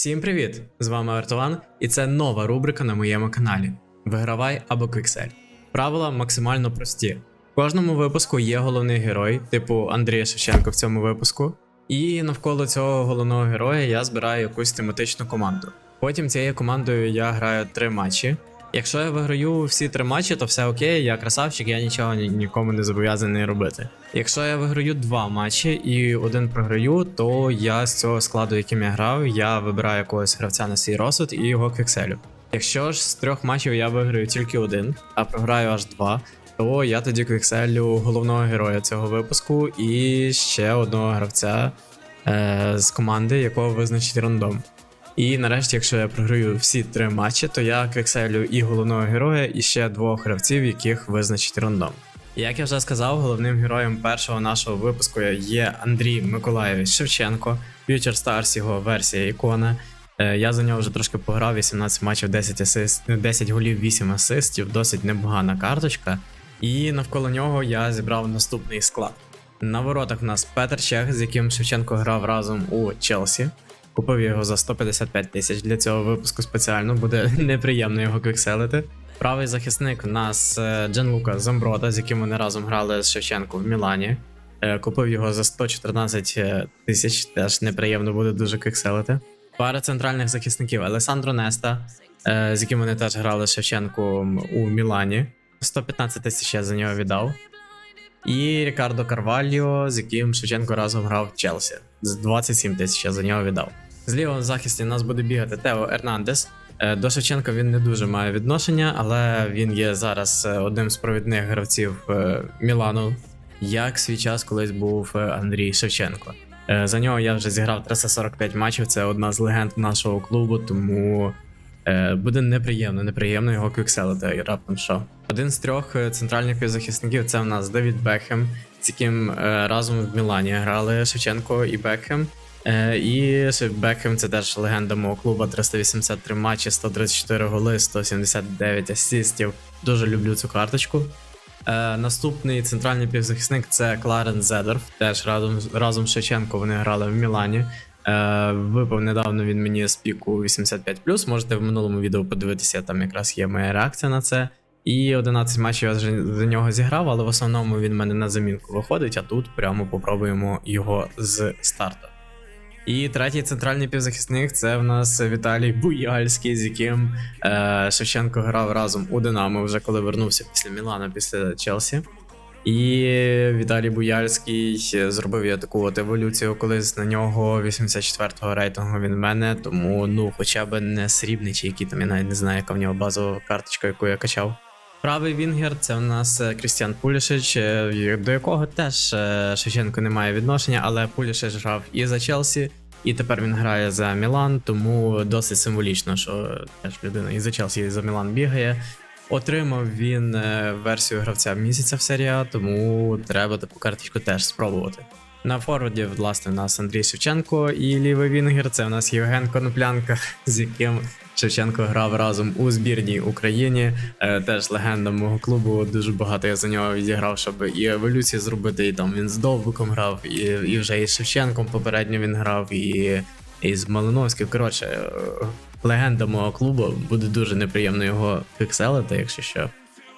Всім привіт! З вами Артован, і це нова рубрика на моєму каналі Вигравай або Квіксель. Правила максимально прості. В кожному випуску є головний герой, типу Андрія Шевченко в цьому випуску. І навколо цього головного героя я збираю якусь тематичну команду. Потім цією командою я граю три матчі. Якщо я виграю всі три матчі, то все окей, я красавчик, я нічого ні- нікому не зобов'язаний робити. Якщо я виграю два матчі і один програю, то я з цього складу, яким я грав, я вибираю якогось гравця на свій розсуд і його квікселю. Якщо ж з трьох матчів я виграю тільки один, а програю аж два, то я тоді квікселю головного героя цього випуску і ще одного гравця е, з команди, якого визначить рандом. І нарешті, якщо я програю всі три матчі, то я квікселю і головного героя, і ще двох гравців, яких визначить рандом. Як я вже сказав, головним героєм першого нашого випуску є Андрій Миколаєвич Шевченко, Future Stars його версія ікона. Е, Я за нього вже трошки пограв, 18 матчів, 10, асист, 10 голів, 8 асистів, досить непогана карточка. І навколо нього я зібрав наступний склад. На воротах в нас Петр Чех, з яким Шевченко грав разом у Челсі. Купив його за 155 тисяч для цього випуску спеціально, буде неприємно його квікселити. Правий захисник у нас е, Джанлука Замброда, з яким вони разом грали з Шевченко в Мілані. Е, Купив його за 114 тисяч, теж неприємно буде дуже квікселити. Пара центральних захисників Алесандро Неста, е, з яким вони теж грали з Шевченком у Мілані. 115 тисяч я за нього віддав. І Рікардо Карвальо, з яким Шевченко разом грав Челсі. З 27 тисяч я за нього віддав. З лівого захисті нас буде бігати Тео Ернандес. Е, До Шевченка він не дуже має відношення, але він є зараз е, одним з провідних гравців е, Мілану, як свій час колись був Андрій Шевченко. За нього я вже зіграв 345 матчів. Це одна з легенд нашого клубу, тому е, буде неприємно, неприємно його квікселити і раптом що. Один з трьох е, центральних захисників це у нас Девід Бекхем, з яким е, разом в Мілані грали Шевченко і Бекхем. Е, і Бекхем це теж легенда мого клубу. 383 матчі, 134 голи, 179 асистів. Дуже люблю цю карточку. Е, наступний центральний півзахисник це Кларен Зедорф. Теж разом, разом з Шевченко вони грали в Мілані. Е, випав недавно він мені з піку 85+. Можете в минулому відео подивитися, там якраз є моя реакція на це. І 11 матчів я вже за нього зіграв, але в основному він в мене на замінку виходить, а тут прямо попробуємо його з старту. І третій центральний півзахисник це в нас Віталій Буяльський, з яким е, Шевченко грав разом у Динамо, вже коли вернувся після Мілана, після Челсі. І Віталій Буяльський зробив я таку от еволюцію, колись на нього 84-го рейтингу він в мене, тому ну хоча б не срібний чи який там, я навіть не знаю, яка в нього базова карточка, яку я качав. Правий Вінгер це у нас е, Крістіан Пулішич, е, до якого теж е, Шевченко не має відношення, але Пулішич грав і за Челсі, і тепер він грає за Мілан, тому досить символічно, що теж людина і за Челсі, і за Мілан бігає. Отримав він е, версію гравця місяця в серії тому треба таку карточку теж спробувати. На форварді, власне, у нас Андрій Шевченко і лівий Вінгер. Це у нас Євген Коноплянка, з яким Шевченко грав разом у збірній Україні. Е, теж легенда мого клубу. Дуже багато я за нього відіграв, щоб і еволюцію зробити. І там він з Довбиком грав, і, і вже і з Шевченком попередньо він грав, і, і з Малиновським. Коротше, е, легенда мого клубу. Буде дуже неприємно його пікселити, якщо що.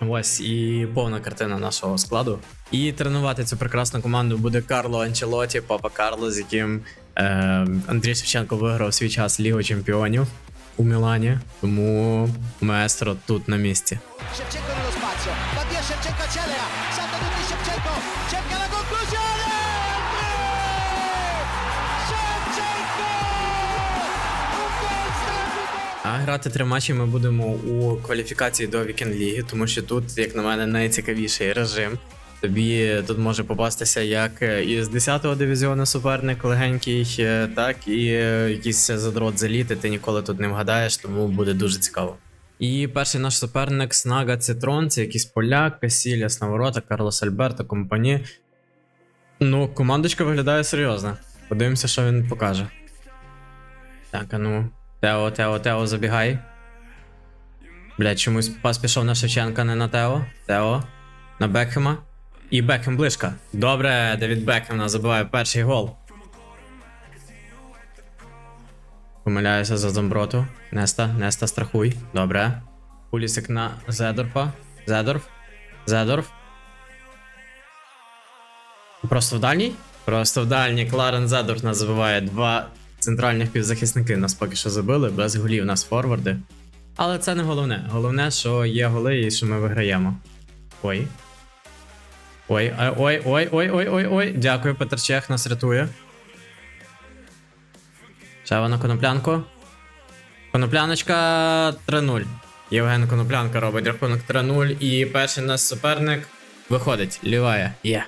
Ось і повна картина нашого складу. І тренувати цю прекрасну команду буде Карло Анчелоті, папа Карло, з яким е, Андрій Шевченко виграв свій час Лігу Чемпіонів у Мілані. Тому маестро тут на місці. Shevchenko nello spazio, va via Shevchenko accelera, salta tutti Shevchenko, cerca А грати три матчі ми будемо у кваліфікації до Вікенд Ліги, тому що тут, як на мене, найцікавіший режим. Тобі тут може попастися як е, із 10-го дивізіону суперник легенький, е, так і е, якийсь задрот заліти, ти ніколи тут не вгадаєш, тому буде дуже цікаво. І перший наш суперник Снага Цитрон, це якийсь поляк, Касіліас на ворота, Карлос Альберто, компані. Ну, командочка виглядає серйозно. Подивимося, що він покаже. Так, а ну. Тео, Тео, Тео, забігай. Блять, чомусь пас пішов на Шевченка, не на Тео. Тео. На Бекхема. І Бекхем ближка. Добре, Девід Бекхем нас забиває перший гол. Помиляюся за Зомброту. Неста, Неста, страхуй. Добре. Пулісик на Зедорфа. Зедорф. Зедорф. Просто в дальній? Просто в дальній. Кларен Зедорф нас забиває. Два центральних півзахисники нас поки що забили, без голів нас форварди. Але це не головне. Головне, що є голи і що ми виграємо. Ой. Ой, ой, ой, ой, ой, ой, ой, ой. Дякую, Петр Чех нас рятує. Ще вона коноплянко. Конопляночка 3-0. Євген Коноплянка робить рахунок 3-0. І перший наш суперник виходить. Ліває. Є.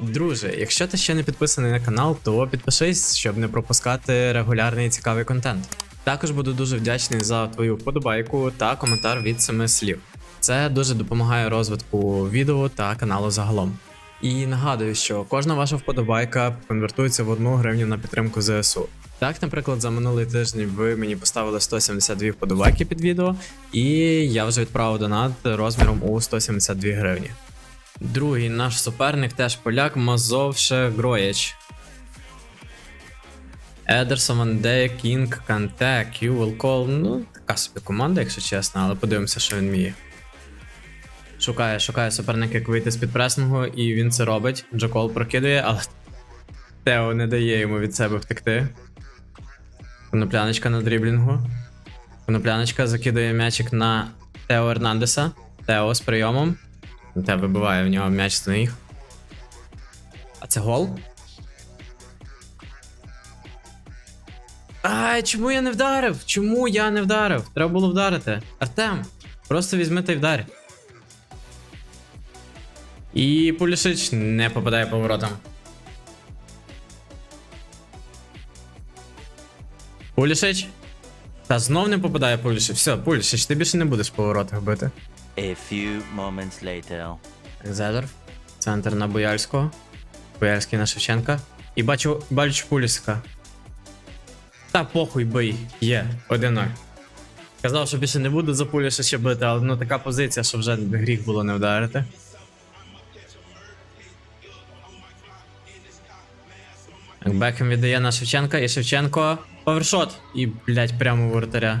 Друже, якщо ти ще не підписаний на канал, то підпишись, щоб не пропускати регулярний цікавий контент. Також буду дуже вдячний за твою вподобайку та коментар від семи слів. Це дуже допомагає розвитку відео та каналу загалом. І нагадую, що кожна ваша вподобайка конвертується в одну гривню на підтримку ЗСУ. Так, наприклад, за минулий тиждень ви мені поставили 172 вподобайки під відео, і я вже відправив донат розміром у 172 гривні. Другий наш суперник теж поляк Мазовше Гроєч. Едерсон, Ван Де, Кінг, Канте, Кювел Кол. Ну, така собі команда, якщо чесно, але подивимося, що він вміє. Шукає, шукає суперника, як вийти з підпресингу, і він це робить. Джокол прокидує, але Тео не дає йому від себе втекти. Конопляночка на дріблінгу. Конопляночка закидує м'ячик на Тео Ернандеса. Тео з прийомом. Те вибиває в нього м'яч з ніг. А це гол? Ай, чому я не вдарив? Чому я не вдарив? Треба було вдарити. Артем, просто візьми та й вдарь. І Пулішич не попадає по воротам. Пулішич? Та знов не попадає Пулішич. Все, Пулішич, ти більше не будеш по воротах бити. A few moments later. Зедорф. Центр на Бояльського. Бояльський на Шевченка. І бачу, бачу Пулісика. Та похуй бий. Є, 1-0. Казав, що більше не буду за Пуліша ще бити, але ну така позиція, що вже гріх було не вдарити. Бекхем віддає на Шевченка, і Шевченко повершот. І, блять, прямо у воротаря.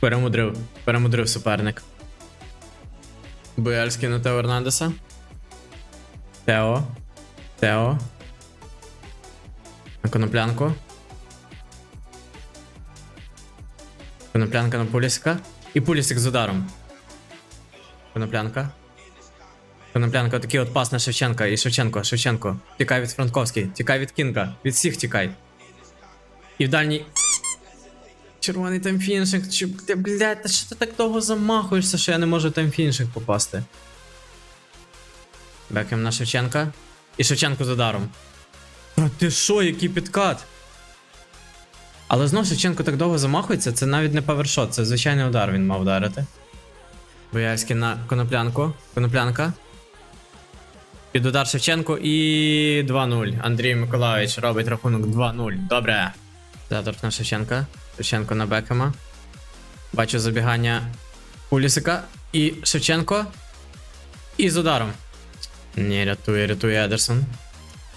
Перемудрив, перемудрив суперник. Бояльський на Тео Ернандеса. Тео. Тео. На коноплянку. Коноплянка на Пулісика. І Пулісик з ударом. Коноплянка. Коноплянка, такий от пас на Шевченка. І Шевченко, Шевченко. Тікай від Франковський, тікай від Кінга. Від всіх тікай. І в дальній. Червоний таймфінішинг. Чи, блядь, та що ти так довго замахуєшся, що я не можу в таймфінішинг попасти? Бекем на Шевченка. І Шевченко з ударом. Та ти що, який підкат? Але знов Шевченко так довго замахується, це навіть не павершот, це звичайний удар він мав вдарити. Боярський на коноплянку. Коноплянка. Під удар Шевченко і 2-0. Андрій Миколаївич робить рахунок 2-0. Добре. Заторп на Шевченка. Шевченко на Бекема. Бачу забігання Пулісика. І Шевченко. І з ударом. Ні, рятує, рятує Едерсон.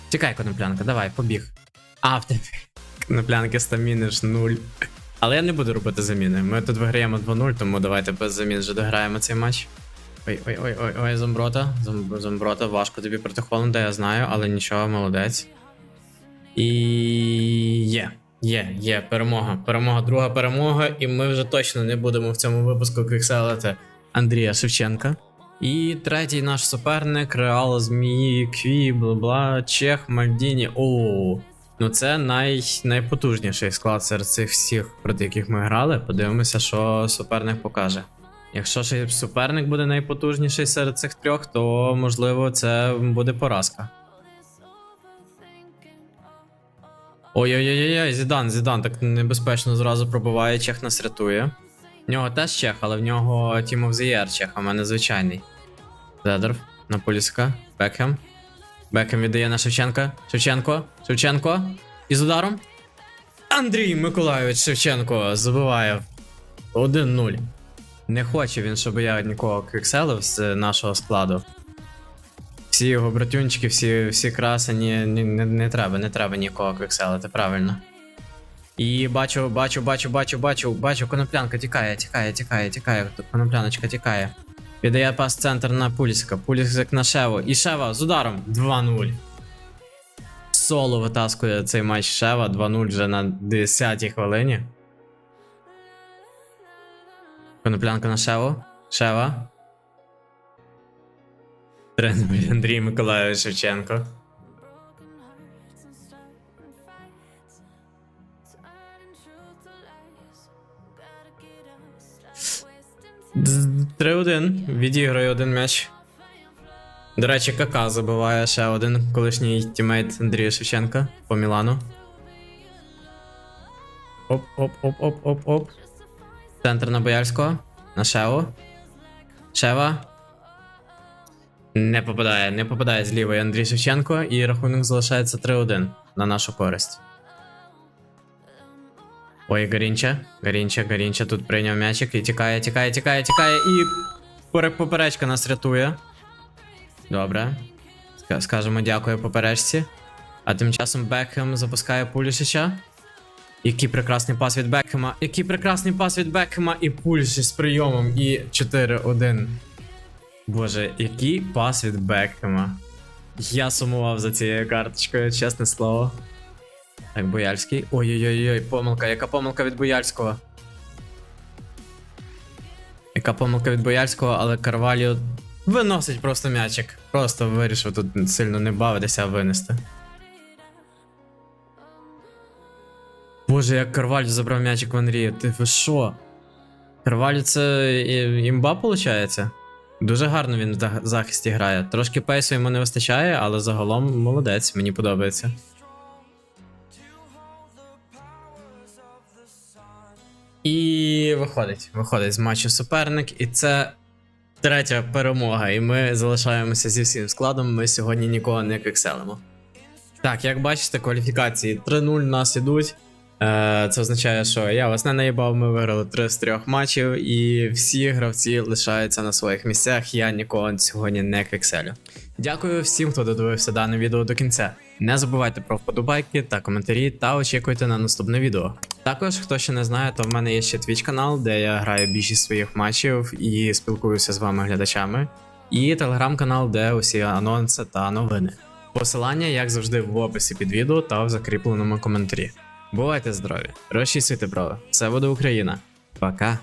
Тікай, коноплянка, давай, побіг. А, в тебе. Коноплянки стаміни ж 0. Але я не буду робити заміни. Ми тут виграємо 2-0, тому давайте без замін вже дограємо цей матч. Ой, ой, ой, ой, ой, Зомброта. Зом- Зомброта, важко тобі проти Холланда, я знаю, але нічого, молодець. І є. Є, є, перемога. Перемога, друга перемога, і ми вже точно не будемо в цьому випуску квікселити Андрія Шевченка. І третій наш суперник Реал Змії, Кві, бла-бла, Чех, Мальдіні. О, ну це най, найпотужніший склад серед цих всіх, проти яких ми грали. Подивимося, що суперник покаже. Якщо ж суперник буде найпотужніший серед цих трьох, то можливо це буде поразка. Ой-ой-ой, Зідан, Зідан так небезпечно зразу пробиває, чех нас рятує. В нього теж чех, але в нього Team of the Year чех, а в мене звичайний. Зедорф на Пуліска. Бекхем. Бекхем віддає на Шевченка. Шевченко. Шевченко. І з ударом. Андрій Миколайович Шевченко забиває 1-0. Не хоче він, щоб я нікого квікселив з нашого складу. Всі його братюнчики, всі, всі красені, не, не, треба, не треба нікого квікселити, правильно. І бачу, бачу, бачу, бачу, бачу, бачу, коноплянка тікає, тікає, тікає, тікає, конопляночка тікає. Віддає пас центр на Пуліска, Пулісик на Шеву. І Шева з ударом 2-0. Соло витаскує цей матч Шева 2-0 вже на 10-й хвилині. Коноплянка на Шеву. Шева. 3-0 Андрій Миколайович Шевченко. Дз- 3-1. Відіграє один м'яч. До речі, Кака забиває ще один колишній тімейт Андрія Шевченка по Мілану. Оп, оп, оп, оп, оп, оп. Центр на Боярського. На Шеву. Шева. Не попадає, не попадає з лівої Андрій Шевченко, і рахунок залишається 3-1 на нашу користь. Ой, Гарінча. Гарінча, Гарінча тут прийняв м'ячик і тікає, тікає, тікає, тікає, і поперечка нас рятує. Добре. Скажемо дякую поперечці. А тим часом Бекхем запускає Пулішича. Який прекрасний пас від Бекхема. Який прекрасний пас від Бекхема і Пулішич з прийомом. І 4-1. Боже, який пас від Бекхема. Я сумував за цією карточкою, чесне слово. Так, Бояльський. Ой-ой-ой, помилка, яка помилка від Бояльського. Яка помилка від Бояльського, але Карваліо виносить просто м'ячик. Просто вирішив тут сильно не бавитися, а винести. Боже, як Карвалю забрав м'ячик в Андрія. Ти ви що? Карвалю це імба, виходить? Дуже гарно він в захисті грає. Трошки пейсу йому не вистачає, але загалом молодець, мені подобається. І виходить, виходить з матчу суперник, і це третя перемога. І ми залишаємося зі всім складом. Ми сьогодні нікого не кикселимо. Так, як бачите, кваліфікації 3-0 нас ідуть. Е, Це означає, що я вас не наїбав, ми виграли 3 з 3 матчів, і всі гравці лишаються на своїх місцях. Я нікого сьогодні не кекселю. Дякую всім, хто додивився дане відео до кінця. Не забувайте про вподобайки та коментарі, та очікуйте на наступне відео. Також, хто ще не знає, то в мене є ще Twitch канал, де я граю більшість своїх матчів і спілкуюся з вами глядачами. І телеграм-канал, де усі анонси та новини. Посилання, як завжди, в описі під відео та в закріпленому коментарі. Бувайте здорові! Розчісуйте брови. Все буде Україна. Пока!